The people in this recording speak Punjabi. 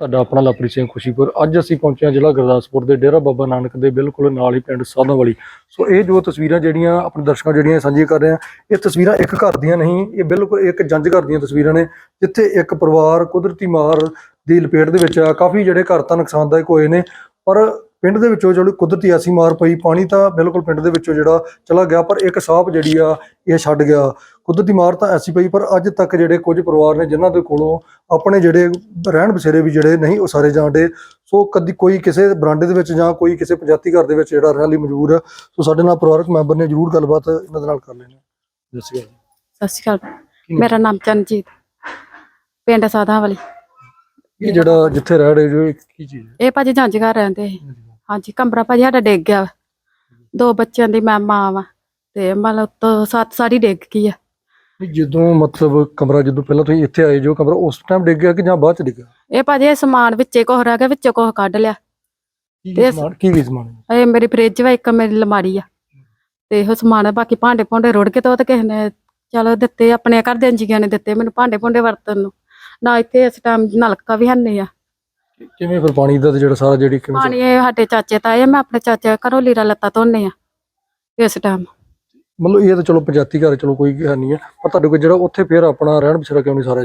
ਤੁਹਾਡਾ ਆਪਣਾ ਲਵਪ੍ਰੀਤ ਸਿੰਘ ਖੁਸ਼ੀਪੁਰ। ਅੱਜ ਅਸੀਂ ਪਹੁੰਚੇ ਹਾਂ ਜ਼ਿਲ੍ਹਾ ਗੁਰਦਾਸਪੁਰ ਦੇ ਡੇਰਾ ਬਾਬਾ ਨਾਨਕ ਦੇ ਬਿਲਕੁਲ ਨਾਲ ਹੀ ਪਿੰਡ ਸਾਧਾਂ ਵਾਲੀ ਸੋ ਇਹ ਜੋ ਤਸਵੀਰਾਂ ਜਿਹੜੀਆਂ ਆਪਣੇ ਦਰਸ਼ਕਾਂ ਜਿਹੜੀਆਂ ਸਾਂਝੀਆਂ ਕਰ ਰਹੇ ਹਾਂ, ਇਹ ਤਸਵੀਰਾਂ ਇੱਕ ਘਰ ਦੀਆਂ ਨਹੀਂ, ਇਹ ਬਿਲਕੁਲ ਇੱਕ ਜੰਜ ਘਰ ਦੀਆਂ ਤਸਵੀਰਾਂ ਨੇ, ਜਿੱਥੇ ਇੱਕ ਪਰਿਵਾਰ ਕੁਦਰਤੀ ਮਾਰ ਦੀ ਲਪੇਟ ਦੇ ਵਿੱਚ ਆ। ਕਾਫੀ ਜਿਹੜੇ ਘਰ ਤਾਂ ਨੁਕਸਾਨਦਾਇਕ ਹੋਏ ਨੇ, ਪਰ ਪਿੰਡ ਦੇ ਵਿੱਚੋਂ ਜਿਹੜੀ ਕੁਦਰਤੀ ਐਸੀ ਮਾਰ ਪਈ, ਪਾਣੀ ਤਾਂ ਬਿਲਕੁਲ ਪਿੰਡ ਦੇ ਵਿੱਚੋਂ ਜਿਹੜਾ ਚਲਾ ਗਿਆ, ਪਰ ਇੱਕ ਸਾਹਬ ਜਿਹੜੀ ਆ, ਇਹ ਛੱਡ ਗਿਆ। ਕੁਦਰਤੀ ਮਾਰ ਤਾਂ ਐਸੀ ਪਈ ਪਰ ਅੱਜ ਤੱਕ ਜਿਹੜੇ ਕੁਝ ਪਰਿਵਾਰ ਨੇ ਜਿਨ੍ਹਾਂ ਦੇ ਕੋਲੋਂ ਆਪਣੇ ਜਿਹੜੇ ਰਹਿਣ ਬਸੇਰੇ ਵੀ ਜਿਹੜੇ ਨਹੀਂ ਉਸਾਰੇ ਜਾਂਦੇ ਸੋ ਕਦੀ ਕੋਈ ਕਿਸੇ ਬਰਾਂਡੇ ਦੇ ਵਿੱਚ ਜਾਂ ਕੋਈ ਕਿਸੇ ਪੰਜਾਤੀ ਘਰ ਦੇ ਵਿੱਚ ਜਿਹੜਾ ਰਹਿਣ ਲਈ ਮਜਬੂਰ ਹੈ ਸੋ ਸਾਡੇ ਨਾਲ ਪਰਿਵਾਰਕ ਮੈਂਬਰ ਨੇ ਜਰੂਰ ਗੱਲਬਾਤ ਇਹਨਾਂ ਦੇ ਨਾਲ ਕਰ ਲੈਣੀ ਸਤਿ ਸ਼੍ਰੀ ਅਕਾਲ ਮੇਰਾ ਨਾਮ ਚਰਨਜੀਤ ਪਿੰਡ ਸਾਧਾਂ ਵਾਲੀ ਇਹ ਜਿਹੜਾ ਜਿੱਥੇ ਰਹਿ ਰਹੇ ਜੋ ਕੀ ਚੀਜ਼ ਹੈ? ਇਹ ਭਾਜੀ ਜੰਜਗਾਰ ਰਹਿੰਦੇ ਸੀ। ਹਾਂਜੀ। ਕਮਰਾ ਭਾਜੀ ਸਾਡਾ ਡਿੱਗ ਗਿਆ। ਦੋ ਬੱਚਿਆਂ ਦੀ ਮੈਂ ਮਾਂ ਵਾ ਤੇ ਮਤਲਬ ਉੱਤੋਂ ਸੱਤ ਸਾਰੀ ਡਿੱਗ ਗਈ ਆ। ਜਦੋਂ ਮਤਲਬ ਕਮਰਾ ਜਦੋਂ ਪਹਿਲਾਂ ਤੁਸੀਂ ਇੱਥੇ ਆਏ ਜੋ ਕਮਰਾ ਉਸ ਟਾਈਮ ਡਿੱਗ ਗਿਆ ਕਿ ਜਾਂ ਬਾਅਦ ਚ ਡਿੱਗਾ ਇਹ ਭਾਜੀ ਇਹ ਸਮਾਨ ਵਿੱਚੇ ਕੁਛ ਰਹਿ ਗਿਆ ਵਿੱਚੋਂ ਕੁਛ ਕੱਢ ਲਿਆ। ਕੀ ਸਮਾਨ ਕੀ ਵੀ ਸਮਾਨ? ਇਹ ਮੇਰੀ ਫ੍ਰਿਜ ਵਾ ਇੱਕ ਮੇਰੀ ਅਲਮਾਰੀ ਆ। ਤੇ ਉਹ ਸਮਾਨ ਆ, ਬਾਕੀ ਭਾਂਡੇ ਭੁੰਡੇ ਰੁੜ ਕੇ ਤੇ ਉਹ ਤਾਂ ਕਿਸੇ ਨੇ ਚਲੋ ਦਿੱਤੇ ਆਪਣੇ ਘਰ ਦੇ ਜੀਆਂ ਨੇ ਦਿੱਤੇ ਮੈਨੂੰ ਭਾਂਡੇ ਭੁੰਡੇ ਵਰਤਨ ਨੂੰ। ਨਾ ਇੱਥੇ ਇਸ ਟਾਈਮ ਨਲਕਾ ਵੀ ਹੰਨੇ ਆ। ਕਿਵੇਂ ਫਿਰ ਪਾਣੀ ਦਾ ਤੇ ਜਿਹੜਾ ਸਾਰਾ ਜਿਹੜੀ ਕਿਵੇਂ ਪਾਣੀ ਇਹ ਸਾਡੇ ਚਾਚੇ ਤਾਏ ਆ, ਮੈਂ ਆਪਣੇ ਚਾਚੇ ਘਰੋਂ ਲੀਰਾ ਲੱਤਾ ਧੋਨੇ ਆ ਇਸ ਟਾਈਮ ਮਤਲਬ ਇਹ ਤਾਂ ਚਲੋ ਪੰਜਾਤੀ ਘਰ ਚਲੋ ਕੋਈ ਹੈ ਨਹੀਂ ਹੈ। ਪਰ ਤੁਹਾਡੇ ਕੋਲ ਜਿਹੜਾ ਉੱਥੇ ਫਿਰ ਆਪਣਾ ਰਹਿਣ ਬਸੇਰਾ ਕਿਉਂ ਨਹੀਂ ਸਾਰਾ